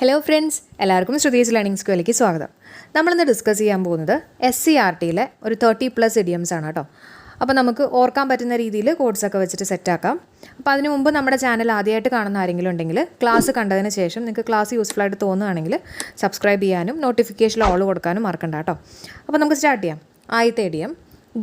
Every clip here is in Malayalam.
ഹലോ ഫ്രണ്ട്സ് എല്ലാവർക്കും ശ്രുതീസ് ലേണിംഗ് സ്കൂളിലേക്ക് സ്വാഗതം. നമ്മളിന്ന് ഡിസ്കസ് ചെയ്യാൻ പോകുന്നത് എസ് സി ആർ ടിയിലെ ഒരു തേർട്ടി പ്ലസ് ഇഡിയംസ് ആണ് കേട്ടോ അപ്പോൾ നമുക്ക് ഓർക്കാൻ പറ്റുന്ന രീതിയിൽ കോഡ്സൊക്കെ വെച്ചിട്ട് സെറ്റാക്കാം അപ്പോൾ അതിന് മുമ്പ് നമ്മുടെ ചാനൽ ആദ്യമായിട്ട് കാണുന്ന ആരെങ്കിലും ഉണ്ടെങ്കിൽ ക്ലാസ് കണ്ടതിന് ശേഷം നിങ്ങൾക്ക് ക്ലാസ് യൂസ്ഫുൾ ആയിട്ട് തോന്നുകയാണെങ്കിൽ സബ്സ്ക്രൈബ് ചെയ്യാനും നോട്ടിഫിക്കേഷൻ ഓൾ കൊടുക്കാനും മറക്കണ്ട കേട്ടോ അപ്പോൾ നമുക്ക് സ്റ്റാർട്ട് ചെയ്യാം. ആദ്യത്തെ idiom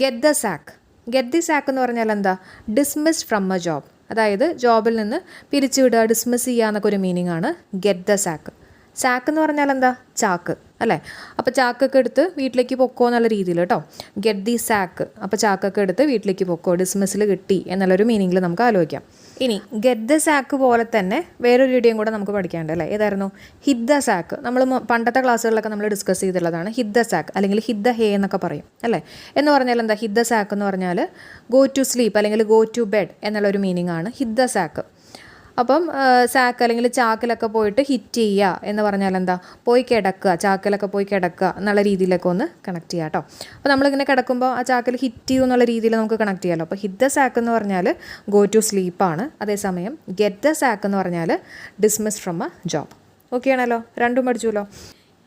get the sack get the sack എന്ന് പറഞ്ഞാൽ എന്താ? ഡിസ്മിസ്ഡ് ഫ്രം എ ജോബ് അതായത് ജോബിൽ നിന്ന് പിരിച്ചുവിടുക ഡിസ്മിസ് ചെയ്യുക എന്നൊക്കെ ഒരു മീനിങ് ആണ് ഗെറ്റ് ദ സാക്ക് സാക്ക് എന്ന് പറഞ്ഞാൽ എന്താ? ചാക്ക് അല്ലേ? അപ്പോൾ ചാക്കൊക്കെ എടുത്ത് വീട്ടിലേക്ക് പൊക്കോ എന്നുള്ള രീതിയിൽ കേട്ടോ. ഗെറ്റ് ദി സാക്ക് അപ്പോൾ ചാക്കൊക്കെ എടുത്ത് വീട്ടിലേക്ക് പൊക്കോ ഡിസ്മിസിൽ കിട്ടി എന്നുള്ളൊരു മീനിങ്ങിൽ നമുക്ക് ആലോചിക്കാം. ഇനി ഗെറ്റ് ദ സാക്ക് പോലെ തന്നെ വേറൊരു ഇടിയും കൂടെ നമുക്ക് പഠിക്കാണ്ട് അല്ലേ? ഏതായിരുന്നു? ഹിറ്റ് ദ സാക്ക് നമ്മൾ പണ്ടത്തെ ക്ലാസ്സുകളിലൊക്കെ നമ്മൾ ഡിസ്കസ് ചെയ്തിട്ടുള്ളതാണ് ഹിറ്റ് ദ സാക്ക് അല്ലെങ്കിൽ ഹിറ്റ് ദ ഹേ എന്നൊക്കെ പറയും അല്ലേ? എന്ന് പറഞ്ഞാൽ എന്താ? ഹിറ്റ് ദ സാക്ക് എന്ന് പറഞ്ഞാൽ ഗോ ടു സ്ലീപ്പ് അല്ലെങ്കിൽ ഗോ ടു ബെഡ് എന്നുള്ള ഒരു മീനിങ് ആണ് ഹിറ്റ് ദ സാക്ക് അപ്പം സാക്ക് അല്ലെങ്കിൽ ചാക്കിലൊക്കെ പോയിട്ട് ഹിറ്റ് ചെയ്യുക എന്ന് പറഞ്ഞാൽ എന്താ? പോയി കിടക്കുക ചാക്കിലൊക്കെ പോയി കിടക്കുക എന്നുള്ള രീതിയിലൊക്കെ ഒന്ന് കണക്ട് ചെയ്യുക കേട്ടോ അപ്പോൾ നമ്മളിങ്ങനെ കിടക്കുമ്പോൾ ആ ചാക്കിൽ ഹിറ്റ് ചെയ്യും എന്നുള്ള രീതിയിൽ നമുക്ക് കണക്ട് ചെയ്യാമല്ലോ അപ്പോൾ ഹിറ്റ് ദ സാക്ക് എന്ന് പറഞ്ഞാൽ ഗോ ടു സ്ലീപ്പാണ് അതേസമയം ഗെറ്റ് ദ സാക്ക് എന്ന് പറഞ്ഞാൽ dismiss from a job okay ആണല്ലോ? രണ്ടും പഠിച്ചുല്ലോ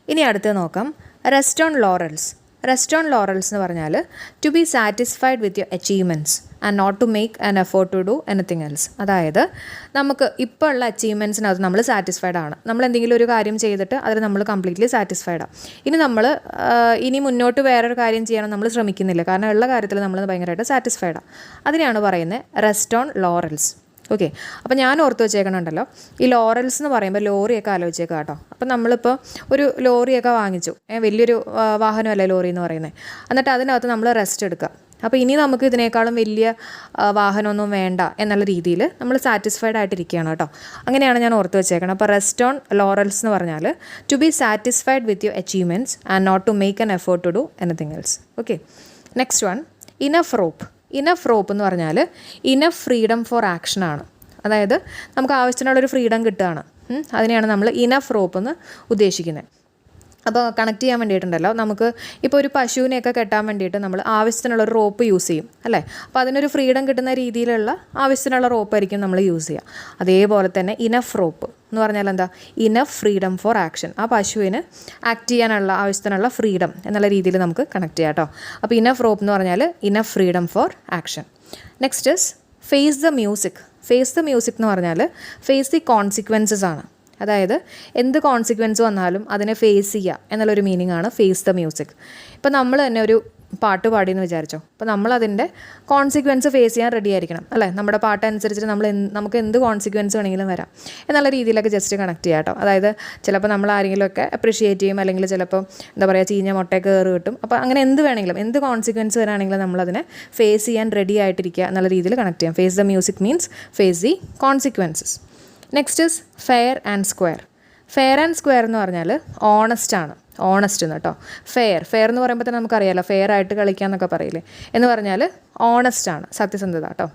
ഇനി അടുത്ത് നോക്കാം. Rest on laurels rest on laurels എന്ന് പറഞ്ഞാൽ to be satisfied with your achievements and not to make an effort to do anything else അതായത് നമുക്ക് ഇപ്പോൾ ഉള്ള അച്ചീവ്മെന്റ്സിനകത്ത് നമ്മൾ സാറ്റിസ്ഫൈഡ് ആണ്. നമ്മൾ എന്തെങ്കിലും ഒരു കാര്യം ചെയ്തിട്ട് അതിൽ നമ്മൾ കംപ്ലീറ്റ്ലി സാറ്റിസ്ഫൈഡ് ആണ് ഇനി നമ്മൾ ഇനി മുന്നോട്ട് വേറൊരു കാര്യം ചെയ്യണം നമ്മൾ ശ്രമിക്കുന്നില്ല. കാരണം ഉള്ള കാര്യത്തിൽ നമ്മൾ ഭയങ്കരമായിട്ട് സാറ്റിസ്ഫൈഡ് ആണ് അതിനെയാണ് പറയുന്നത് റെസ്റ്റ് ഓൺ ലോറൽസ് ഓക്കെ അപ്പോൾ ഞാൻ ഓർത്ത് വെച്ചേക്കണുണ്ടല്ലോ ഈ ലോറൽസ് എന്ന് പറയുമ്പോൾ ലോറിയൊക്കെ ആലോചിച്ചേക്കാം കേട്ടോ. അപ്പോൾ നമ്മളിപ്പോൾ ഒരു ലോറിയൊക്കെ വാങ്ങിച്ചു. വലിയൊരു വാഹനമല്ലേ ലോറി എന്ന് പറയുന്നത്. എന്നിട്ട് അതിനകത്ത് നമ്മൾ റെസ്റ്റ് എടുക്കുക. അപ്പോൾ ഇനി നമുക്ക് ഇതിനേക്കാളും വലിയ വാഹനമൊന്നും വേണ്ട എന്നുള്ള രീതിയിൽ നമ്മൾ സാറ്റിസ്ഫൈഡ് ആയിട്ടിരിക്കുകയാണ് കേട്ടോ. അങ്ങനെയാണ് ഞാൻ ഓർത്ത് വെച്ചേക്കണം അപ്പോൾ റെസ്റ്റ് ഓൺ ലോറൽസ് എന്ന് പറഞ്ഞാൽ to be satisfied with your achievements and not to make an effort to do anything else okay next one enough rope enough rope എന്ന് പറഞ്ഞാൽ ഇനഫ് ഫ്രീഡം ഫോർ ആക്ഷൻ ആണ് അതായത് നമുക്ക് ആവശ്യത്തിനുള്ളൊരു ഫ്രീഡം കിട്ടുകയാണ്. അതിനെയാണ് നമ്മൾ ഇനഫ് റോപ്പ് എന്ന് ഉദ്ദേശിക്കുന്നത് അപ്പോൾ കണക്ട് ചെയ്യാൻ വേണ്ടിയിട്ടുണ്ടല്ലോ. നമുക്ക് ഇപ്പോൾ ഒരു പശുവിനെയൊക്കെ കെട്ടാൻ വേണ്ടിയിട്ട് നമ്മൾ ആവശ്യത്തിനുള്ള ഒരു റോപ്പ് യൂസ് ചെയ്യും അല്ലേ? അപ്പോൾ അതിനൊരു ഫ്രീഡം കിട്ടുന്ന രീതിയിലുള്ള ആവശ്യത്തിനുള്ള റോപ്പായിരിക്കും നമ്മൾ യൂസ് ചെയ്യുക. അതേപോലെ തന്നെ ഇനഫ് റോപ്പ് എന്ന് പറഞ്ഞാൽ എന്താ? ഇനഫ് ഫ്രീഡം ഫോർ ആക്ഷൻ ആ പശുവിന് ആക്ട് ചെയ്യാനുള്ള ആവശ്യത്തിനുള്ള ഫ്രീഡം എന്നുള്ള രീതിയിൽ നമുക്ക് കണക്ട് ചെയ്യാം കേട്ടോ. അപ്പോൾ ഇനഫ് റോപ്പ് എന്ന് പറഞ്ഞാൽ enough freedom for action next is face the music face the music എന്ന് പറഞ്ഞാൽ ഫേസ് ദി കോൺസിക്വൻസസ് ആണ്. അതായത് എന്ത് കോൺസിക്വൻസ് വന്നാലും അതിനെ ഫേസ് ചെയ്യുക എന്നുള്ളൊരു മീനിങ് ആണ് ഫേസ് ദ മ്യൂസിക് ഇപ്പം നമ്മൾ തന്നെ ഒരു പാട്ട് പാടി എന്ന് വിചാരിച്ചോ. അപ്പോൾ നമ്മൾ അതിന്റെ കോൺസിക്വൻസ് ഫേസ് ചെയ്യാൻ റെഡി ആയിരിക്കണം അല്ലേ? നമ്മുടെ പാട്ട് അനുസരിച്ചിട്ട് നമ്മൾ നമുക്ക് എന്ത് കോൺസിക്വൻസ് വേണമെങ്കിലും വരാം എന്നുള്ള രീതിയിലൊക്കെ ജസ്റ്റ് കണക്ട് ചെയ്യാം കേട്ടോ. അതായത് ചിലപ്പോൾ നമ്മൾ ആരെങ്കിലുമൊക്കെ അപ്രീഷിയേറ്റ് ചെയ്യും അല്ലെങ്കിൽ ചിലപ്പോൾ എന്താ പറയുക ചീഞ്ഞ മുട്ടയൊക്കെ കയറി കിട്ടും. അപ്പോൾ അങ്ങനെ എന്ത് വേണമെങ്കിലും എന്ത് കോൺസിക്വൻസ് വരാണെങ്കിലും നമ്മളതിനെ ഫേസ് ചെയ്യാൻ റെഡി ആയിട്ടിരിക്കുക എന്നുള്ള രീതിയിൽ കണക്ട് ചെയ്യാം. Face the music means face the consequences next is fair and square fair and square എന്ന് പറഞ്ഞാൽ ഓണസ്റ്റ് ആണ്. ഓണസ്റ്റ് എന്ന് കേട്ടോ. ഫെയർ ഫെയർ എന്ന് പറയുമ്പോൾ തന്നെ നമുക്കറിയാലോ. ഫെയർ ആയിട്ട് കളിക്കുക എന്നൊക്കെ പറയില്ലേ. എന്ന് പറഞ്ഞാൽ ഓണസ്റ്റ് ആണ്. സത്യസന്ധത കേട്ടോ.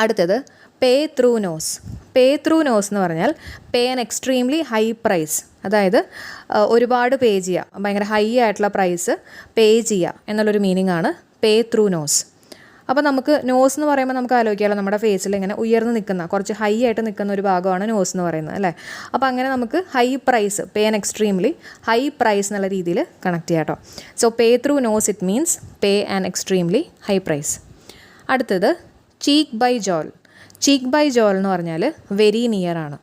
അടുത്തത് pay through nose pay through nose എന്ന് പറഞ്ഞാൽ pay an extremely high price അതായത് ഒരുപാട് പേ ചെയ്യുക. ഭയങ്കര ഹൈ ആയിട്ടുള്ള പ്രൈസ് പേ ചെയ്യുക. എന്നുള്ളൊരു മീനിങ് ആണ് പേ ത്രൂ നോസ് അപ്പോൾ നമുക്ക് നോസ് എന്ന് പറയുമ്പോൾ നമുക്ക് ആലോചിക്കാമല്ലോ നമ്മുടെ ഫേസിൽ ഇങ്ങനെ ഉയർന്ന് നിൽക്കുന്ന കുറച്ച് ഹൈ ആയിട്ട് നിൽക്കുന്ന ഒരു ഭാഗമാണ് നോസ് എന്ന് പറയുന്നത് അല്ലേ? അപ്പോൾ അങ്ങനെ നമുക്ക് high price pay an extremely high price എന്നുള്ള രീതിയിൽ കണക്ട് ചെയ്യാം കേട്ടോ so pay through nose it means pay an extremely high price അടുത്തത് cheek by jowl cheek by jowl എന്ന് പറഞ്ഞാൽ വെരി നിയർ ആണ്.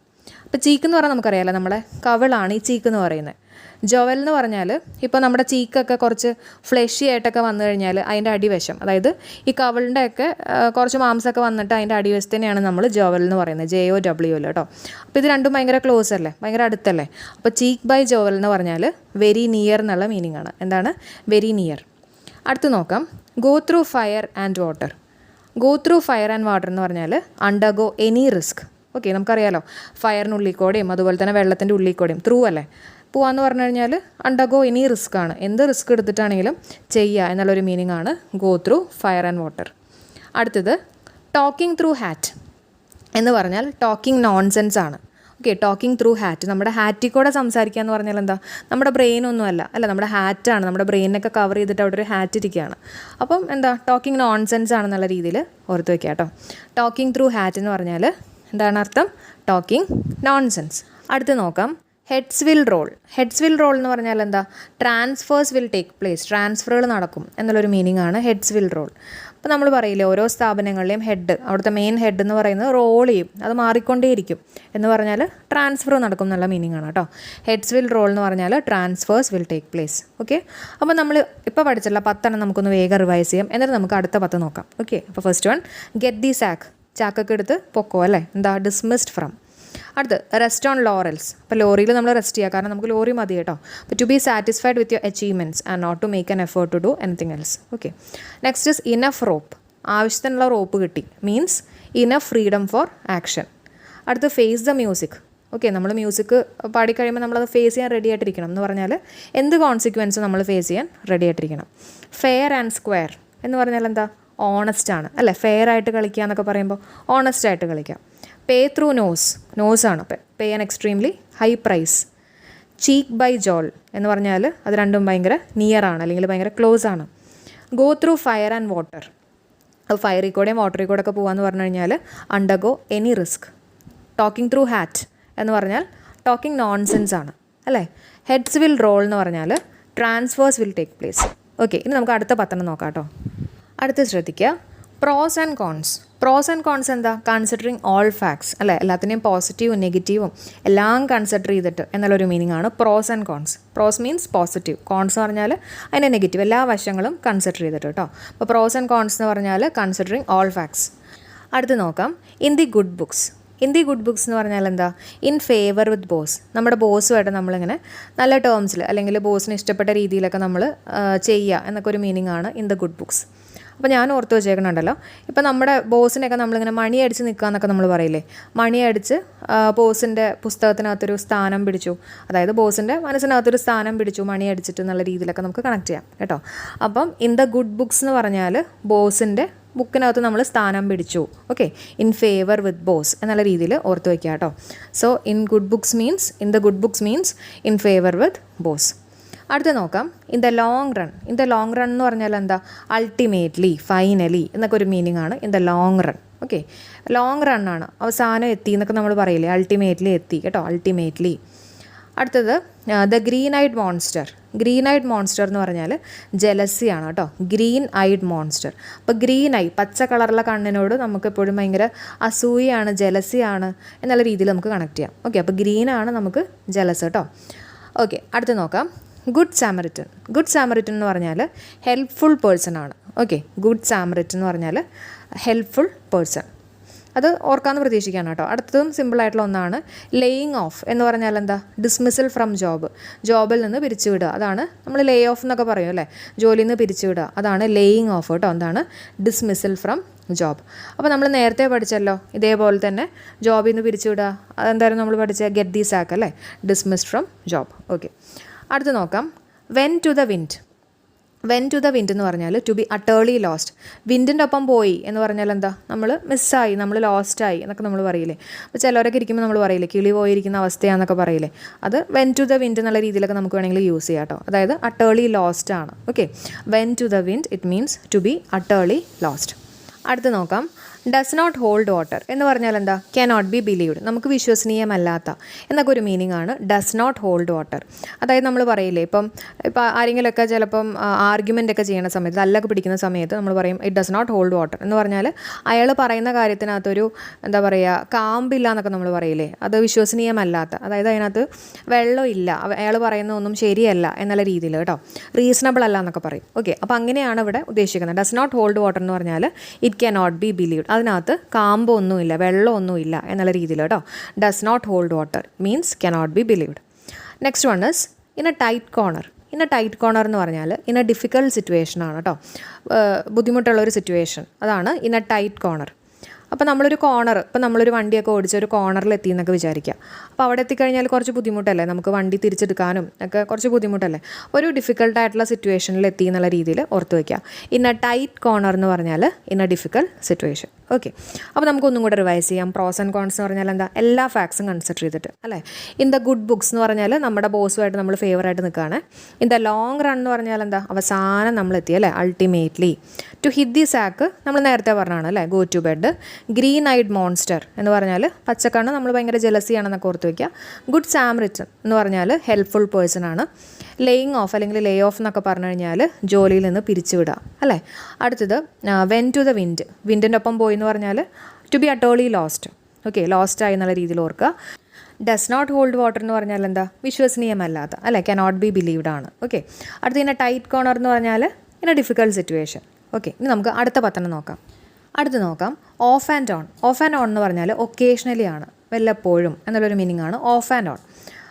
അപ്പോൾ ചീക്ക് എന്ന് പറഞ്ഞാൽ നമുക്കറിയാമല്ലോ നമ്മുടെ കവളാണ് ഈ ചീക്ക് എന്ന് പറയുന്നത്. ജോവൽ എന്ന് പറഞ്ഞാൽ ഇപ്പോൾ നമ്മുടെ ചീക്കൊക്കെ കുറച്ച് ഫ്ലഷി ആയിട്ടൊക്കെ വന്നു കഴിഞ്ഞാൽ അതിന്റെ അടിവശം. അതായത് ഈ കവളിന്റെ ഒക്കെ ആ, കുറച്ച് മാംസമൊക്കെ വന്നിട്ട് അതിന്റെ അടിവശത്തിനെയാണ് നമ്മൾ ജോവൽ എന്ന് പറയുന്നത് ജെ ഒ ഡബ്ല്യു എൽ കേട്ടോ. അപ്പോൾ ഇത് രണ്ടും ഭയങ്കര ക്ലോസ് അല്ലേ? ഭയങ്കര അടുത്തല്ലേ? അപ്പോൾ ചീക്ക് ബൈ ജോവൽ എന്ന് പറഞ്ഞാൽ വെരി നിയർ എന്നുള്ള മീനിങ് ആണ്. എന്താണ്? വെരി നിയർ അടുത്ത് നോക്കാം. Go through fire and water go through fire and water എന്ന് പറഞ്ഞാൽ അണ്ടർഗോ എനി റിസ്ക് ഓക്കെ നമുക്കറിയാലോ. ഫയറിനുള്ളിൽ കൂടെയും അതുപോലെ തന്നെ വെള്ളത്തിന്റെ ഉള്ളിൽ കൂടെയും. ത്രൂ അല്ലേ? പോവാന്ന് പറഞ്ഞു കഴിഞ്ഞാൽ അണ്ടർഗോ എനി റിസ്ക് ആണ്. എന്ത് റിസ്ക് എടുത്തിട്ടാണെങ്കിലും ചെയ്യുക എന്നുള്ളൊരു മീനിങ് ആണ് go through fire and water അടുത്തത് ടോക്കിംഗ് ത്രൂ ഹാറ്റ് എന്ന് പറഞ്ഞാൽ ടോക്കിംഗ് നോൺസെൻസ് ആണ്. ഓക്കെ ടോക്കിംഗ് ത്രൂ ഹാറ്റ് നമ്മുടെ ഹാറ്റിൽ കൂടെ സംസാരിക്കുക എന്ന് പറഞ്ഞാൽ എന്താ? നമ്മുടെ ഒന്നും അല്ല. നമ്മുടെ ഹാറ്റാണ് നമ്മുടെ ബ്രെയിനൊക്കെ കവർ ചെയ്തിട്ട് അവിടെ ഒരു ഹാറ്റ് ഇരിക്കുകയാണ്. അപ്പം എന്താ? ടോക്കിംഗ് നോൺസെൻസ് ആണെന്നുള്ള രീതിയിൽ ഓർത്ത് വയ്ക്കുക കേട്ടോ. ടോക്കിംഗ് ത്രൂ ഹാറ്റ് എന്ന് പറഞ്ഞാൽ എന്താണ് അർത്ഥം? ടോക്കിംഗ് നോൺസെൻസ് അടുത്ത് നോക്കാം. Heads will roll heads will roll എന്ന് പറഞ്ഞാൽ എന്താ? ട്രാൻസ്ഫേഴ്സ് വിൽ ടേക്ക് പ്ലേസ് ട്രാൻസ്ഫറുകൾ നടക്കും എന്നുള്ളൊരു മീനിങ് ആണ് ഹെഡ്സ് വിൽ റോൾ അപ്പോൾ നമ്മൾ പറയില്ലേ ഓരോ സ്ഥാപനങ്ങളിലെയും ഹെഡ് അവിടുത്തെ മെയിൻ ഹെഡ് എന്ന് പറയുന്നത് റോൾ ചെയ്യും. അത് മാറിക്കൊണ്ടേയിരിക്കും എന്ന് പറഞ്ഞാൽ ട്രാൻസ്ഫർ നടക്കും എന്നുള്ള മീനിങ് ആണ് കേട്ടോ. ഹെഡ്സ് വിൽ റോൾ എന്ന് പറഞ്ഞാൽ transfers will take place okay അപ്പോൾ നമ്മൾ ഇപ്പോൾ പഠിച്ചുള്ള പത്തെണ്ണം നമുക്കൊന്ന് വേഗം റിവൈസ് ചെയ്യാം. എന്നിട്ട് നമുക്ക് അടുത്ത പത്ത് നോക്കാം. ഓക്കെ അപ്പോൾ first one get the sack ചാക്കൊക്കെ എടുത്ത് പൊക്കോ അല്ലേ? എന്താ? ഡിസ്മിസ്ഡ് ഫ്രം അടുത്ത് റെസ്റ്റ് ഓൺ ലോറൽസ് അപ്പോൾ ലോറിയിൽ നമ്മൾ റെസ്റ്റ് ചെയ്യുക കാരണം നമുക്ക് ലോറി മതി കേട്ടോ. To be satisfied with your achievements and not to make an effort to do anything else okay next is enough rope ആവശ്യത്തിനുള്ള റോപ്പ് കിട്ടി. Means enough freedom for action അടുത്ത് ഫേസ് ദ മ്യൂസിക് ഓക്കെ നമ്മൾ മ്യൂസിക് പാടിക്കഴിയുമ്പോൾ നമ്മളത് ഫേസ് ചെയ്യാൻ റെഡി ആയിട്ടിരിക്കണം. എന്ന് പറഞ്ഞാൽ എന്ത് കോൺസിക്വൻസ് നമ്മൾ ഫേസ് ചെയ്യാൻ റെഡി ആയിട്ടിരിക്കണം. ഫെയർ ആൻഡ് സ്ക്വയർ എന്ന് പറഞ്ഞാൽ എന്താ? ഓണസ്റ്റ് ആണ്. അല്ലേ? ഫെയർ ആയിട്ട് കളിക്കുക എന്നൊക്കെ പറയുമ്പോൾ ഓണസ്റ്റ് ആയിട്ട് കളിക്കാം. പേ ത്രൂ നോസ് നോസ് ആണ് pay an extremely high price cheek by jowl എന്ന് പറഞ്ഞാൽ അത് രണ്ടും ഭയങ്കര നിയർ ആണ് അല്ലെങ്കിൽ ഭയങ്കര ക്ലോസ് ആണ്. Go through fire and water അപ്പോൾ ഫയറിൽ കൂടെയും വാട്ടറിൽ കൂടെ ഒക്കെ പോകാമെന്ന് പറഞ്ഞു കഴിഞ്ഞാൽ undergo any risk talking through hat എന്ന് പറഞ്ഞാൽ ടോക്കിംഗ് നോൺസെൻസ് ആണ് അല്ലേ? ഹെഡ്സ് വിൽ റോൾ എന്ന് പറഞ്ഞാൽ transfers will take place okay ഇനി നമുക്ക് അടുത്ത പത്രം നോക്കാം കേട്ടോ. അടുത്ത് ശ്രദ്ധിക്കുക pros and cons pros and cons എന്താ? കൺസിഡറിങ് ഓൾ ഫാക്ട്സ് അല്ലേ? എല്ലാത്തിനെയും പോസിറ്റീവും നെഗറ്റീവും എല്ലാം കൺസിഡർ ചെയ്തിട്ട് എന്നുള്ളൊരു മീനിങ് ആണ് pros and cons pros means positive cons എന്ന് പറഞ്ഞാൽ അതിന്റെ നെഗറ്റീവ് എല്ലാ വശങ്ങളും കൺസിഡർ ചെയ്തിട്ട് കേട്ടോ. അപ്പോൾ പ്രോസ് ആൻഡ് കോൺസ് എന്ന് പറഞ്ഞാൽ കൺസിഡറിങ് ഓൾ ഫാക്ട്സ് അടുത്ത് നോക്കാം. In the good books in the good books എന്ന് പറഞ്ഞാൽ എന്താ? ഇൻ ഫേവർ വിത്ത് ബോസ് നമ്മുടെ ബോസുമായിട്ട് നമ്മളിങ്ങനെ നല്ല ടേംസിൽ അല്ലെങ്കിൽ ബോസിന് ഇഷ്ടപ്പെട്ട രീതിയിലൊക്കെ നമ്മൾ ചെയ്യുക എന്നൊക്കെ ഒരു മീനിങ് ആണ് ഇൻ ദ ഗുഡ് ബുക്സ് അപ്പോൾ ഞാൻ ഓർത്ത് വെച്ചേക്കണുണ്ടല്ലോ. ഇപ്പോൾ നമ്മുടെ ബോസിനെയൊക്കെ നമ്മളിങ്ങനെ മണി അടിച്ച് നിൽക്കുക എന്നൊക്കെ നമ്മൾ പറയില്ലേ? മണി അടിച്ച് ബോസിന്റെ പുസ്തകത്തിനകത്തൊരു സ്ഥാനം പിടിച്ചു. അതായത് ബോസിന്റെ മനസ്സിനകത്തൊരു സ്ഥാനം പിടിച്ചു മണി അടിച്ചിട്ട് എന്നുള്ള രീതിയിലൊക്കെ നമുക്ക് കണക്ട് ചെയ്യാം കേട്ടോ? അപ്പം ഇൻ ദ ഗുഡ് ബുക്സ് എന്ന് പറഞ്ഞാൽ ബോസിന്റെ ബുക്കിനകത്ത് നമ്മൾ സ്ഥാനം പിടിച്ചു okay? In favour with boss എന്നുള്ള രീതിയിൽ ഓർത്ത് വയ്ക്കുക കേട്ടോ? So in good books means in the good books means in favour with boss. അടുത്ത നോക്കാം. In the long run in the long run എന്ന് പറഞ്ഞാൽ എന്താ? അൾട്ടിമേറ്റ്ലി ഫൈനലി എന്നൊക്കെ ഒരു മീനിങ് ആണ്. In the long run okay long ആണ്. അവസാനം എത്തി എന്നൊക്കെ നമ്മൾ പറയില്ലേ? അൾട്ടിമേറ്റ്ലി എത്തി. കേട്ടോ? അൾട്ടിമേറ്റ്ലി അടുത്തത് the green eyed monster green eyed monster എന്ന് പറഞ്ഞാൽ ജലസിയാണ് കേട്ടോ. ഗ്രീൻ ഐഡ് മോൺസ്റ്റർ അപ്പോൾ ഗ്രീൻ ഐ പച്ച കളറുള്ള കണ്ണിനോട് നമുക്ക് എപ്പോഴും ഭയങ്കര അസൂയാണ് ജലസിയാണ് എന്നുള്ള രീതിയിൽ നമുക്ക് കണക്ട് ചെയ്യാം. ഓക്കെ അപ്പോൾ ഗ്രീൻ ആണ് നമുക്ക് ജലസ് കേട്ടോ. ഓക്കെ അടുത്ത് നോക്കാം. ഗുഡ് സാമറിറ്റൻ. ഗുഡ് സാമറിറ്റൻ എന്ന് പറഞ്ഞാൽ ഹെൽപ്ഫുൾ പേഴ്സൺ ആണ്. ഓക്കെ ഗുഡ് സാമറിറ്റൻ എന്ന് പറഞ്ഞാൽ ഹെൽപ്ഫുൾ പേഴ്സൺ. അത് ഓർക്കാമെന്ന് പ്രതീക്ഷിക്കാണ് കേട്ടോ. അടുത്തതും സിമ്പിളായിട്ടുള്ള ഒന്നാണ് ലേയിങ് ഓഫ് എന്ന് പറഞ്ഞാൽ എന്താ? ഡിസ്മിസൽ ഫ്രം ജോബ് ജോബിൽ നിന്ന് പിരിച്ചുവിടുക. അതാണ് നമ്മൾ ലേ ഓഫ് എന്നൊക്കെ പറയും അല്ലേ? ജോലിയിൽ നിന്ന് പിരിച്ചുവിടുക. അതാണ് ലേയിങ് ഓഫ് കേട്ടോ. എന്താണ്? ഡിസ്മിസൽ ഫ്രം ജോബ് അപ്പോൾ നമ്മൾ നേരത്തെ പഠിച്ചല്ലോ. ഇതേപോലെ തന്നെ ജോബിൽ നിന്ന് പിരിച്ചുവിടുക. അതെന്തായാലും നമ്മൾ പഠിച്ച ഗെറ്റ് ദി സാക്ക് അല്ലേ? Dismissed from job okay. അടുത്ത് നോക്കാം. When to the wind when to the wind എന്ന് പറഞ്ഞാൽ ടു ബി അട്ടേർലി ലോസ്റ്റ് വിൻഡിന്റെ ഒപ്പം പോയി എന്ന് പറഞ്ഞാൽ എന്താ? നമ്മൾ മിസ്സായി നമ്മൾ ലോസ്റ്റായി എന്നൊക്കെ നമ്മൾ പറയില്ലേ? അപ്പോൾ ചിലവരൊക്കെ ഇരിക്കുമ്പോൾ നമ്മൾ പറയില്ലേ കിളി പോയിരിക്കുന്ന അവസ്ഥയാണെന്നൊക്കെ പറയില്ലേ? അത് വെൻ ടു ദ വിൻഡ് എന്നുള്ള രീതിയിലൊക്കെ നമുക്ക് വേണമെങ്കിൽ യൂസ് ചെയ്യാം കേട്ടോ. അതായത് അട്ടേർലി ലോസ്റ്റ് ആണ്. Okay when to the wind it means to be utterly lost അടുത്ത് നോക്കാം. ഡസ് നോട്ട് ഹോൾഡ് വാട്ടർ എന്ന് പറഞ്ഞാൽ എന്താ? നോട്ട് ബി ബിലീവ്ഡ് നമുക്ക് വിശ്വസനീയമല്ലാത്ത എന്നൊക്കെ ഒരു മീനിങ് ആണ് ഡസ് നോട്ട് ഹോൾഡ് വാട്ടർ അതായത് നമ്മൾ പറയില്ലേ ഇപ്പം ഇപ്പം ആരെങ്കിലുമൊക്കെ ചിലപ്പം ആർഗ്യുമെന്റ് ഒക്കെ ചെയ്യുന്ന സമയത്ത് തല്ലൊക്കെ പിടിക്കുന്ന സമയത്ത് നമ്മൾ പറയും it does not hold water എന്ന് പറഞ്ഞാൽ അയാൾ പറയുന്ന കാര്യത്തിനകത്തൊരു എന്താ പറയുക കാമ്പില്ല എന്നൊക്കെ നമ്മൾ പറയില്ലേ അത് വിശ്വസനീയമല്ലാത്ത. അതായത് അതിനകത്ത് വെള്ളമില്ല അയാൾ പറയുന്ന ഒന്നും ശരിയല്ല എന്നുള്ള രീതിയിൽ കേട്ടോ റീസണബിൾ അല്ല എന്നൊക്കെ പറയും. ഓക്കെ അപ്പോൾ അങ്ങനെയാണ് ഇവിടെ ഉദ്ദേശിക്കുന്നത്. ഡസ് നോട്ട് ഹോൾഡ് വാട്ടർ എന്ന് പറഞ്ഞാൽ it can not be believed അതിനകത്ത് കാമ്പൊന്നുമില്ല വെള്ളമൊന്നുമില്ല എന്നുള്ള രീതിയിൽ കേട്ടോ. Does not hold water means cannot be believed next one is in a tight corner in a tight corner എന്ന് പറഞ്ഞാൽ ഇൻ എ ഡിഫിക്കൽട്ട് സിറ്റുവേഷൻ ആണ് കേട്ടോ. ബുദ്ധിമുട്ടുള്ള ഒരു സിറ്റുവേഷൻ അതാണ് ഇൻ എ ടൈറ്റ് കോർണർ അപ്പോൾ നമ്മളൊരു കോർണർ ഇപ്പോൾ നമ്മളൊരു വണ്ടിയൊക്കെ ഓടിച്ച ഒരു കോർണറിൽ എത്തി എന്നൊക്കെ വിചാരിക്കുക അപ്പോൾ അവിടെ എത്തിക്കഴിഞ്ഞാൽ കുറച്ച് ബുദ്ധിമുട്ടല്ലേ? നമുക്ക് വണ്ടി തിരിച്ചെടുക്കാനും ഒക്കെ കുറച്ച് ബുദ്ധിമുട്ടല്ലേ? ഒരു ഡിഫിക്കൽട്ടായിട്ടുള്ള സിറ്റുവേഷനിൽ എത്തി എന്നുള്ള രീതിയിൽ ഓർത്ത് വയ്ക്കുക ഇൻ എ ടൈറ്റ് കോർണർ എന്ന് പറഞ്ഞാൽ in a difficult situation okay അപ്പോൾ നമുക്കൊന്നും കൂടെ റിവൈസ് ചെയ്യാം. പ്രോസ് ആൻഡ് കോൺസ് എന്ന് പറഞ്ഞാൽ എന്താ? എല്ലാ ഫാക്ട്സും കൺസിഡർ ചെയ്തിട്ട് അല്ലേ? ഇൻ ദ ഗുഡ് ബുക്സ് എന്ന് പറഞ്ഞാൽ നമ്മുടെ ബോസുമായിട്ട് നമ്മൾ ഫേവറായിട്ട് നിൽക്കുകയാണ് ഇൻ ദ ലോങ് റൺ എന്ന് പറഞ്ഞാൽ എന്താ? അവസാനം നമ്മളെത്തി അല്ലേ? Ultimately to hit the sack നമ്മൾ നേരത്തെ പറഞ്ഞാണ് അല്ലേ? Go to bed green eyed monster എന്ന് പറഞ്ഞാൽ പച്ചക്കണ്ണ് നമ്മൾ ഭയങ്കര ജലസിയാണെന്നൊക്കെ ഓർത്ത് വയ്ക്കുക ഗുഡ് സാംറിറ്റൻ എന്ന് പറഞ്ഞാൽ ഹെൽപ്ഫുൾ പേഴ്സൺ ആണ്. ലേയിങ് ഓഫ് അല്ലെങ്കിൽ ലേ ഓഫ് എന്നൊക്കെ പറഞ്ഞു കഴിഞ്ഞാൽ ജോലിയിൽ നിന്ന് പിരിച്ചുവിടുക അല്ലേ? അടുത്തത് വെൻ ടു ദ വിൻഡ് വിൻഡിന്റെ ഒപ്പം പോയി എന്ന് പറഞ്ഞാൽ to be utterly lost okay lost ആയി എന്നുള്ള രീതിയിൽ ഓർക്കുക. ഡസ് നോട്ട് ഹോൾഡ് വാട്ടർ എന്ന് പറഞ്ഞാൽ എന്താ? വിശ്വസനീയമല്ലാത്ത അല്ലേ? കനോട്ട് ബി ബിലീവ്ഡ് ആണ്. ഓക്കെ അടുത്ത് ഇങ്ങനെ ടൈറ്റ് കോർണർ എന്ന് പറഞ്ഞാൽ ഇങ്ങനെ ഡിഫിക്കൽട്ട് സിറ്റുവേഷൻ ഓക്കെ ഇനി നമുക്ക് അടുത്ത പത്തനം നോക്കാം. അടുത്ത് നോക്കാം. Off and on off and on എന്ന് പറഞ്ഞാൽ ഒക്കേഷണലി ആണ്. വല്ലപ്പോഴും എന്നുള്ളൊരു മീനിങ് ആണ് ഓഫ് ആൻഡ് ഓൺ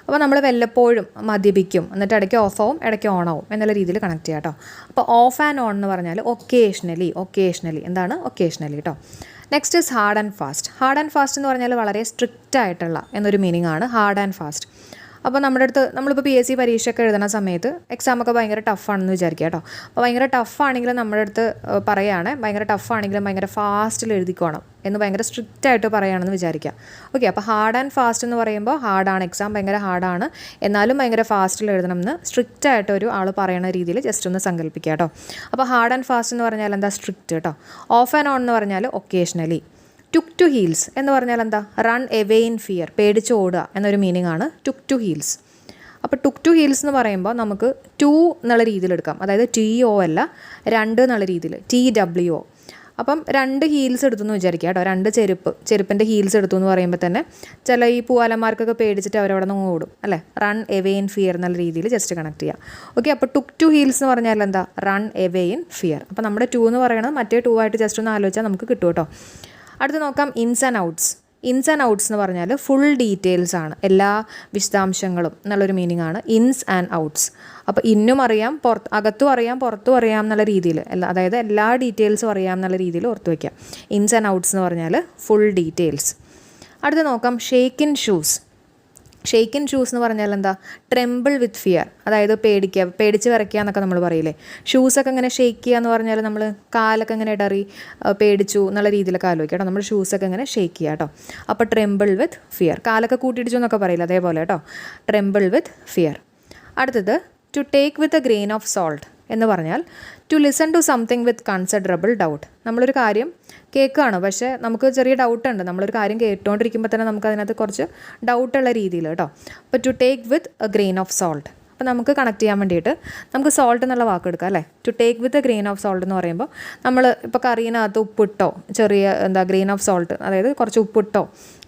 അപ്പോൾ നമ്മൾ വല്ലപ്പോഴും മദ്യപിക്കും എന്നിട്ട് ഇടയ്ക്ക് ഓഫ് ആവും ഇടയ്ക്ക് ഓൺ ആവും എന്നുള്ള രീതിയിൽ കണക്ട് ചെയ്യാം കേട്ടോ അപ്പോൾ ഓഫ് ആൻഡ് ഓൺ എന്ന് പറഞ്ഞാൽ ഒക്കേഷണലി ഒക്കേഷണലി എന്താണ്? ഒക്കേഷണലി കേട്ടോ next is hard and fast hard and fast എന്ന് പറഞ്ഞാൽ വളരെ സ്ട്രിക്റ്റ് ആയിട്ടുള്ള എന്നൊരു മീനിങ് ആണ് ഹാർഡ് ആൻഡ് ഫാസ്റ്റ് അപ്പോൾ നമ്മുടെ അടുത്ത് നമ്മളിപ്പോൾ പി എസ് സി പരീക്ഷയൊക്കെ എഴുതുന്ന സമയത്ത് എക്സാമൊക്കെ ഭയങ്കര ടഫാണെന്ന് വിചാരിക്കുക കേട്ടോ. അപ്പോൾ ഭയങ്കര ടഫാണെങ്കിലും നമ്മുടെ അടുത്ത് പറയുകയാണ് ഭയങ്കര ടഫാണെങ്കിലും ഭയങ്കര ഫാസ്റ്റിൽ എഴുതിക്കോണം എന്ന് ഭയങ്കര സ്ട്രിക്റ്റ് ആയിട്ട് പറയുകയാണെന്ന് വിചാരിക്കുക. ഓക്കെ അപ്പോൾ ഹാർഡ് ആൻഡ് ഫാസ്റ്റ് എന്ന് പറയുമ്പോൾ ഹാർഡാണ് എക്സാം ഭയങ്കര ഹാർഡാണ് എന്നാലും ഭയങ്കര ഫാസ്റ്റിൽ എഴുതണം എന്ന് സ്ട്രിക്റ്റ് ആയിട്ട് ഒരു ആൾ പറയുന്ന രീതിയിൽ ജസ്റ്റ് ഒന്ന് സങ്കല്പിക്കുക കേട്ടോ. അപ്പോൾ ഹാർഡ് ആൻഡ് ഫാസ്റ്റ് എന്ന് പറഞ്ഞാൽ എന്താ സ്ട്രിക്റ്റ് കേട്ടോ. ഓഫ് ആൻഡ് ഓൺ എന്ന് പറഞ്ഞാൽ ഒക്കേഷണലി ടുക്ക് ടു ഹീൽസ് എന്ന് പറഞ്ഞാൽ എന്താ? റൺ എവേ ഇൻ ഫിയർ പേടിച്ച് ഓടുക എന്നൊരു മീനിങ് ആണ് ടുക്ക് ടു ഹീൽസ് അപ്പോൾ ടുക്ക് ടു ഹീൽസ് എന്ന് പറയുമ്പോൾ നമുക്ക് ടു എന്നുള്ള രീതിയിൽ എടുക്കാം. അതായത് ടി ഒ അല്ല രണ്ട് എന്നുള്ള രീതിയിൽ ടി ഡബ്ല്യു ഒ അപ്പം രണ്ട് ഹീൽസ് എടുത്തു എന്ന് വിചാരിക്കുക കേട്ടോ രണ്ട് ചെരുപ്പ്. ചെരുപ്പിന്റെ ഹീൽസ് എടുത്തു എന്ന് പറയുമ്പോൾ തന്നെ ചില ഈ പൂവാലന്മാർക്കൊക്കെ പേടിച്ചിട്ട് അവരവിടെ നിന്ന് ഓടും അല്ലേ? റൺ എവേ ഇൻ ഫിയർ എന്നുള്ള രീതിയിൽ ജസ്റ്റ് കണക്ട് ചെയ്യുക ഓക്കെ അപ്പോൾ ടുക്ക് ടു ഹീൽസ് എന്ന് പറഞ്ഞാൽ എന്താ? റൺ എവേ ഇൻ ഫിയർ അപ്പോൾ നമ്മുടെ ടു എന്ന് പറയുന്നത് മറ്റേ ടു ആയിട്ട് ജസ്റ്റ് ഒന്ന് ആലോചിച്ചാൽ നമുക്ക് കിട്ടും കേട്ടോ. അടുത്ത് നോക്കാം ins and outs ins and outs എന്ന് പറഞ്ഞാൽ ഫുൾ ഡീറ്റെയിൽസ് ആണ്. എല്ലാ വിശദാംശങ്ങളും എന്നുള്ളൊരു മീനിങ് ആണ് ഇൻസ് ആൻഡ് ഔട്ട്സ് അപ്പോൾ ഇന്നും അറിയാം പുറത്ത് അകത്തും അറിയാം പുറത്തും അറിയാം എന്നുള്ള രീതിയിൽ അതായത് എല്ലാ ഡീറ്റെയിൽസും അറിയാം എന്നുള്ള രീതിയിൽ ഓർത്ത് വയ്ക്കാം ഇൻസ് ആൻഡ് ഔട്ട്സ് എന്ന് പറഞ്ഞാൽ ഫുൾ ഡീറ്റെയിൽസ് അടുത്ത് നോക്കാം shake in shoes shake and shoes എന്ന് പറഞ്ഞാൽ എന്താ? ട്രെമ്പിൾ വിത്ത് ഫിയർ അതായത് പേടിക്കുക പേടിച്ച് വരയ്ക്കുക എന്നൊക്കെ നമ്മൾ പറയില്ലേ? ഷൂസൊക്കെ ഇങ്ങനെ ഷെയ്ക്ക് ചെയ്യുക എന്ന് പറഞ്ഞാൽ നമ്മൾ കാലൊക്കെ ഇങ്ങനെ ഇടറി പേടിച്ചു എന്നുള്ള രീതിയിലൊക്കെ ആലോചിക്കുക കേട്ടോ. നമ്മൾ ഷൂസൊക്കെ ഇങ്ങനെ ഷെയ്ക്ക് ചെയ്യുക കേട്ടോ. അപ്പോൾ ട്രെമ്പിൾ വിത്ത് ഫിയർ കാലൊക്കെ കൂട്ടിയിടിച്ചു എന്നൊക്കെ പറയില്ല? അതേപോലെ കേട്ടോ. ട്രെമ്പിൾ വിത്ത് ഫിയർ അടുത്തത് to take with a grain of salt എന്ന് പറഞ്ഞാൽ to listen to something with considerable doubt നമ്മളൊരു കാര്യം കേൾക്കുകയാണ്. പക്ഷേ നമുക്ക് ചെറിയ ഡൗട്ട് ഉണ്ട്. നമ്മളൊരു കാര്യം കേട്ടുകൊണ്ടിരിക്കുമ്പോൾ തന്നെ നമുക്ക് അതിനകത്ത് കുറച്ച് ഡൗട്ടുള്ള രീതിയിൽ കേട്ടോ. അപ്പോൾ to take with a grain of salt അപ്പോൾ നമുക്ക് കണക്ട് ചെയ്യാൻ വേണ്ടിയിട്ട് നമുക്ക് സോൾട്ട് എന്നുള്ള വാക്ക് എടുക്കാം അല്ലേ? To take with a grain of salt എന്ന് പറയുമ്പോൾ നമ്മൾ ഇപ്പോൾ കറിയിനകത്ത് ഉപ്പിട്ടോ ചെറിയ എന്താ ഗ്രെയിൻ ഓഫ് സോൾട്ട് അതായത് കുറച്ച് ഉപ്പിട്ടോ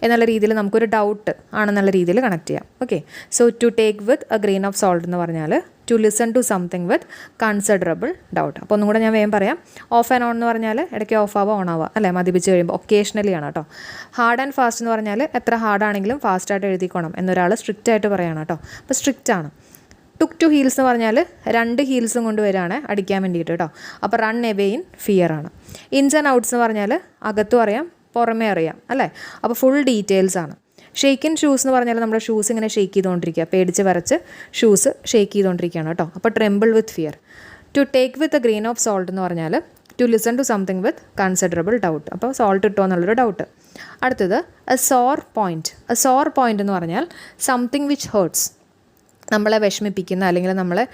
എന്നുള്ള രീതിയിൽ നമുക്കൊരു ഡൗട്ട് ആണെന്നുള്ള രീതിയിൽ കണക്ട് ചെയ്യാം. Okay so to take with a grain of salt എന്ന് പറഞ്ഞാൽ to listen to something with considerable doubt അപ്പോൾ ഒന്നും കൂടെ ഞാൻ വേഗം പറയാം. ഓഫ് ആൻഡ് ഓൺ എന്ന് പറഞ്ഞാൽ ഇടയ്ക്ക് ഓഫ് ആവുക ഓൺ ആവുക അല്ലേ? മതിപ്പിച്ച് കഴിയുമ്പോൾ ഒക്കേഷണലി ആണ് കേട്ടോ. ഹാർഡ് ആൻഡ് ഫാസ്റ്റ് എന്ന് പറഞ്ഞാൽ എത്ര ഹാർഡ് ആണെങ്കിലും ഫാസ്റ്റായിട്ട് എഴുതിക്കോണം എന്നൊരാൾ സ്ട്രിക്റ്റ് ആയിട്ട് പറയണം കേട്ടോ. അപ്പോൾ സ്ട്രിക്റ്റ് ആണ്. ടുക്ക് ടു ഹീൽസ് എന്ന് പറഞ്ഞാൽ രണ്ട് ഹീൽസും കൊണ്ട് വരികയാണ് അടിക്കാൻ വേണ്ടിയിട്ട് കേട്ടോ അപ്പോൾ റൺ എവേ ഇൻ ഫിയർ ആണ്. ഇൻസ് ആൻഡ് ഔട്ട്സ് എന്ന് പറഞ്ഞാൽ അകത്തും അറിയാം പുറമേ അറിയാം അല്ലേ? അപ്പോൾ ഫുൾ ഡീറ്റെയിൽസ് ആണ്. ഷെയ്ക്ക് ഇൻ ഷൂസ് എന്ന് പറഞ്ഞാൽ നമ്മുടെ ഷൂസ് ഇങ്ങനെ ഷെയ്ക്ക് ചെയ്തുകൊണ്ടിരിക്കുക പേടിച്ച് വരച്ച് ഷൂസ് ഷെയ്ക്ക് ചെയ്തുകൊണ്ടിരിക്കുകയാണ് കേട്ടോ അപ്പോൾ tremble with fear to take with a grain of salt എന്ന് പറഞ്ഞാൽ to listen to something with considerable doubt അപ്പോൾ സോൾട്ട് ഇട്ടോ എന്നുള്ളൊരു ഡൗട്ട് അടുത്തത് a sore point a sore point എന്ന് പറഞ്ഞാൽ സംതിങ് വിച്ച് ഹേർട്സ് നമ്മളെ വിഷമിപ്പിക്കുന്ന അല്ലെങ്കിൽ നമ്മളെ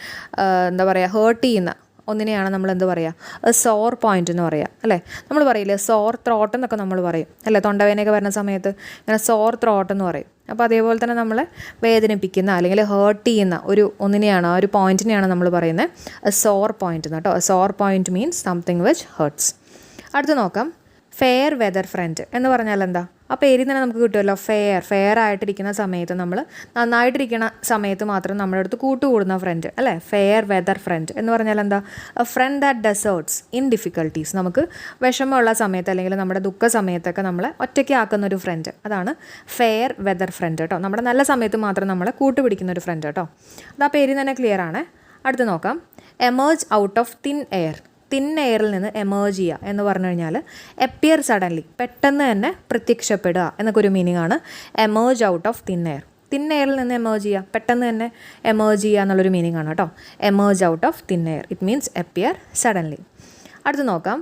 എന്താ പറയുക ഹേർട്ട് ചെയ്യുന്ന ഒന്നിനെയാണ് നമ്മൾ എന്ത് പറയുക? സോർ പോയിന്റ് എന്ന് പറയുക അല്ലേ? നമ്മൾ പറയില്ലേ സോർ ത്രോട്ട് എന്നൊക്കെ നമ്മൾ പറയും അല്ലേ? തൊണ്ടവേനയൊക്കെ വരുന്ന സമയത്ത് ഇങ്ങനെ സോർ ത്രോട്ട് എന്ന് പറയും. അപ്പോൾ അതേപോലെ തന്നെ നമ്മളെ വേദനിപ്പിക്കുന്ന അല്ലെങ്കിൽ ഹേർട്ട് ചെയ്യുന്ന ഒരു ഒന്നിനെയാണ് ആ ഒരു പോയിന്റിനെയാണ് നമ്മൾ പറയുന്നത്. സോർ പോയിന്റ് എന്ന് കേട്ടോ. Sore point means something which hurts അടുത്ത് നോക്കാം. ഫെയർ വെതർ ഫ്രണ്ട് എന്ന് പറഞ്ഞാൽ എന്താ? ആ പേരിൽ തന്നെ നമുക്ക് കിട്ടുമല്ലോ ഫെയർ ഫെയർ ആയിട്ടിരിക്കുന്ന സമയത്ത് നമ്മൾ നന്നായിട്ടിരിക്കുന്ന സമയത്ത് മാത്രം നമ്മുടെ അടുത്ത് കൂട്ടുകൂടുന്ന ഫ്രണ്ട് അല്ലേ? ഫെയർ വെതർ ഫ്രണ്ട് എന്ന് പറഞ്ഞാൽ എന്താ? Friend that deserts in difficulties നമുക്ക് വിഷമമുള്ള സമയത്ത് അല്ലെങ്കിൽ നമ്മുടെ ദുഃഖ സമയത്തൊക്കെ നമ്മളെ ഒറ്റയ്ക്ക് ആക്കുന്ന ഒരു ഫ്രണ്ട് അതാണ് ഫെയർ വെതർ ഫ്രണ്ട് കേട്ടോ നമ്മുടെ നല്ല സമയത്ത് മാത്രം നമ്മളെ കൂട്ടുപിടിക്കുന്ന ഒരു ഫ്രണ്ട് കേട്ടോ അത് ആ പേരിൽ തന്നെ ക്ലിയർ ആണ്. അടുത്ത് നോക്കാം. Emerge out of thin air thin എയറിൽ നിന്ന് എമേർജ് ചെയ്യുക എന്ന് പറഞ്ഞു കഴിഞ്ഞാൽ എപ്പിയർ സഡൻലി പെട്ടെന്ന് തന്നെ പ്രത്യക്ഷപ്പെടുക എന്നൊക്കെ ഒരു മീനിങ് ആണ് emerge out of thin air thin എയറിൽ നിന്ന് എമേർജ് ചെയ്യുക പെട്ടെന്ന് തന്നെ എമേർജ് ചെയ്യുക എന്നുള്ളൊരു മീനിങ് ആണ് കേട്ടോ. Emerge out of thin air it means appear suddenly അടുത്ത് നോക്കാം.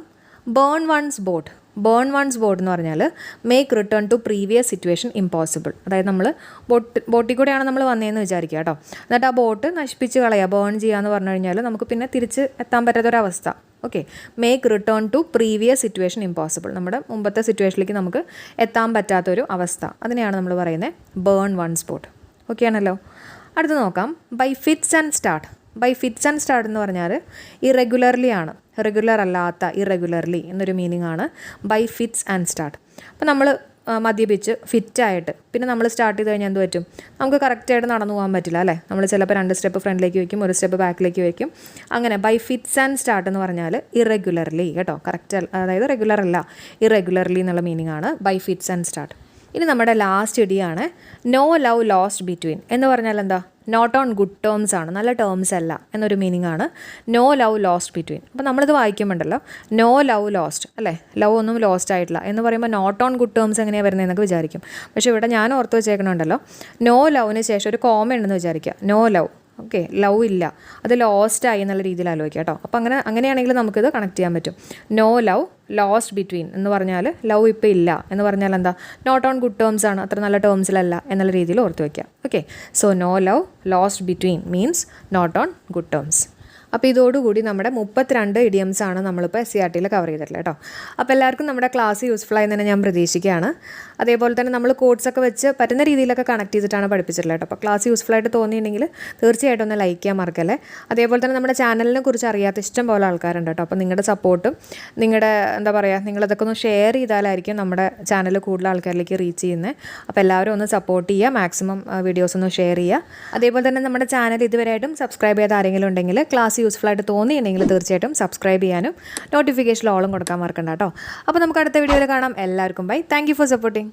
Burn one's boat burn one's boat എന്ന് പറഞ്ഞാൽ make return to previous situation impossible അതായത് നമ്മൾ ബോട്ട് ബോട്ടിൽ കൂടെയാണ് നമ്മൾ വന്നതെന്ന് വിചാരിക്കുക കേട്ടോ. എന്നിട്ട് ആ ബോട്ട് നശിപ്പിച്ച് കളയുക ബേൺ ചെയ്യുക എന്ന് പറഞ്ഞു കഴിഞ്ഞാൽ നമുക്ക് പിന്നെ തിരിച്ച് എത്താൻ പറ്റാത്തൊരവസ്ഥ. Okay make return to previous situation impossible നമ്മുടെ മുമ്പത്തെ സിറ്റുവേഷനിലേക്ക് നമുക്ക് എത്താൻ പറ്റാത്തൊരു അവസ്ഥ. അതിനെയാണ് നമ്മൾ പറയുന്നത് ബേൺ വൺ സ്പോട്ട് ഓക്കെ ആണല്ലോ. അടുത്ത് നോക്കാം. By fits and start by fits and start എന്ന് പറഞ്ഞാൽ ഇറഗുലർലി ആണ്. റെഗുലർ അല്ലാത്ത ഇറഗുലർലി എന്നൊരു മീനിങ് ആണ്. ബൈ ഫിറ്റ്സ് ആൻഡ് സ്റ്റാർട്ട് അപ്പോൾ നമ്മൾ മദ്യപിച്ച് ഫിറ്റായിട്ട്. പിന്നെ നമ്മൾ സ്റ്റാർട്ട് ചെയ്ത് കഴിഞ്ഞാൽ എന്ത് പറ്റും? നമുക്ക് കറക്റ്റായിട്ട് നടന്നു പോകാൻ പറ്റില്ല അല്ലേ? നമ്മൾ ചിലപ്പോൾ രണ്ട് സ്റ്റെപ്പ് ഫ്രണ്ടിലേക്ക് വയ്ക്കും ഒരു സ്റ്റെപ്പ് ബാക്കിലേക്ക് വയ്ക്കും അങ്ങനെ ബൈ ഫിറ്റ്സ് ആൻഡ് സ്റ്റാർട്ട് എന്ന് പറഞ്ഞാൽ ഇറഗുലർലി കേട്ടോ കറക്റ്റ് അതായത് റെഗുലർ അല്ല ഇറഗുലർലി എന്നുള്ള മീനിങ് ആണ് ബൈ ഫിറ്റ്സ് ആൻഡ് സ്റ്റാർട്ട് ഇനി നമ്മുടെ ലാസ്റ്റ് ഇടിയാണ് നോ ലവ് ലോസ്റ്റ് ബിറ്റ്വീൻ എന്ന് പറഞ്ഞാൽ എന്താ? നോട്ട് ഓൺ ഗുഡ് ടേംസ് ആണ് നല്ല ടേംസ് അല്ല എന്നൊരു മീനിങ് ആണ്. നോ ലവ് ലോസ്റ്റ് ബിറ്റ്വീൻ അപ്പോൾ നമ്മളിത് വായിക്കുമ്പോണ്ടല്ലോ നോ ലവ് ലോസ്റ്റ് അല്ലേ? ലവ് ഒന്നും ലോസ്റ്റ് ആയിട്ടില്ല എന്ന് പറയുമ്പോൾ നോട്ട് ഓൺ ഗുഡ് ടേംസ് എങ്ങനെയാണ് വരുന്നതെന്നൊക്കെ വിചാരിക്കും. പക്ഷേ ഇവിടെ ഞാൻ ഓർത്ത് വെച്ചേക്കണുണ്ടല്ലോ നോ ലവിന് ശേഷം ഒരു കോമ ഉണ്ടെന്ന് വിചാരിക്കുക. നോ ലവ് ഓക്കെ ലവ് ഇല്ല. അത് ലോസ്റ്റ് ആയി എന്നുള്ള രീതിയിൽ ആലോചിക്കുക കേട്ടോ. അപ്പോൾ അങ്ങനെ അങ്ങനെയാണെങ്കിൽ നമുക്കിത് കണക്ട് ചെയ്യാൻ പറ്റും. നോ ലവ് ലോസ്റ്റ് ബിറ്റ്വീൻ എന്ന് പറഞ്ഞാൽ ലവ് ഇപ്പോൾ ഇല്ല എന്ന് പറഞ്ഞാൽ എന്താ? നോട്ട് ഓൺ ഗുഡ് ടേംസ് ആണ് അത്ര നല്ല ടേംസിലല്ല എന്നുള്ള രീതിയിൽ ഓർത്ത് വയ്ക്കുക okay so no love lost between means not on good terms അപ്പോൾ ഇതോടുകൂടി നമ്മുടെ മുപ്പത്തിരണ്ട് ഇഡിയംസ് ആണ് നമ്മളിപ്പോൾ എസ് സി ആർ ടിയിൽ കവർ ചെയ്തിട്ടുള്ളത് കേട്ടോ. അപ്പോൾ എല്ലാവർക്കും നമ്മുടെ ക്ലാസ് യൂസ്ഫുൾ ആയി തന്നെ ഞാൻ പ്രതീക്ഷിക്കുകയാണ്. അതേപോലെ തന്നെ നമ്മൾ കോഡ്സ് ഒക്കെ വെച്ച് പറ്റുന്ന രീതിയിലൊക്കെ കണക്ട് ചെയ്തിട്ടാണ് പഠിപ്പിച്ചിട്ടുള്ളത് കേട്ടോ. അപ്പോൾ ക്ലാസ് യൂസ്ഫുൾ ആയിട്ട് തോന്നിയിട്ടുണ്ടെങ്കിൽ തീർച്ചയായിട്ടും ഒന്ന് ലൈക്ക് ചെയ്യാൻ മറക്കല്ലേ. അതേപോലെ തന്നെ നമ്മുടെ ചാനലിനെ കുറിച്ച് അറിയാത്ത ഇഷ്ടം പോലെ ആൾക്കാരുണ്ട് കേട്ടോ. അപ്പോൾ നിങ്ങളുടെ സപ്പോർട്ടും നിങ്ങളുടെ എന്താ പറയുക നിങ്ങളതൊക്കെ ഒന്ന് ഷെയർ ചെയ്താലായിരിക്കും നമ്മുടെ ചാനൽ കൂടുതൽ ആൾക്കാരിലേക്ക് റീച്ച് ചെയ്യുന്നത്. അപ്പോൾ എല്ലാവരും ഒന്ന് സപ്പോർട്ട് ചെയ്യുക മാക്സിമം വീഡിയോസ് ഒന്ന് ഷെയർ ചെയ്യുക. അതേപോലെ തന്നെ നമ്മുടെ ചാനൽ ഇതുവരെയായിട്ടും സബ്സ്ക്രൈബ് ചെയ്ത ആരെങ്കിലും ഉണ്ടെങ്കിൽ ക്ലാസ് യൂസ്ഫുൾ ആയിട്ട് തോന്നിയിട്ടുണ്ടെങ്കിൽ തീർച്ചയായിട്ടും സബ്സ്ക്രൈബ് ചെയ്യാനും നോട്ടിഫിക്കേഷൻ ഓളും കൊടുക്കാൻ മറക്കണ്ട കേട്ടോ. അപ്പോൾ നമുക്ക് അടുത്ത വീഡിയോയിൽ കാണാം. എല്ലാവർക്കും ബൈ താങ്ക് ഫോർ സപ്പോർട്ടിങ്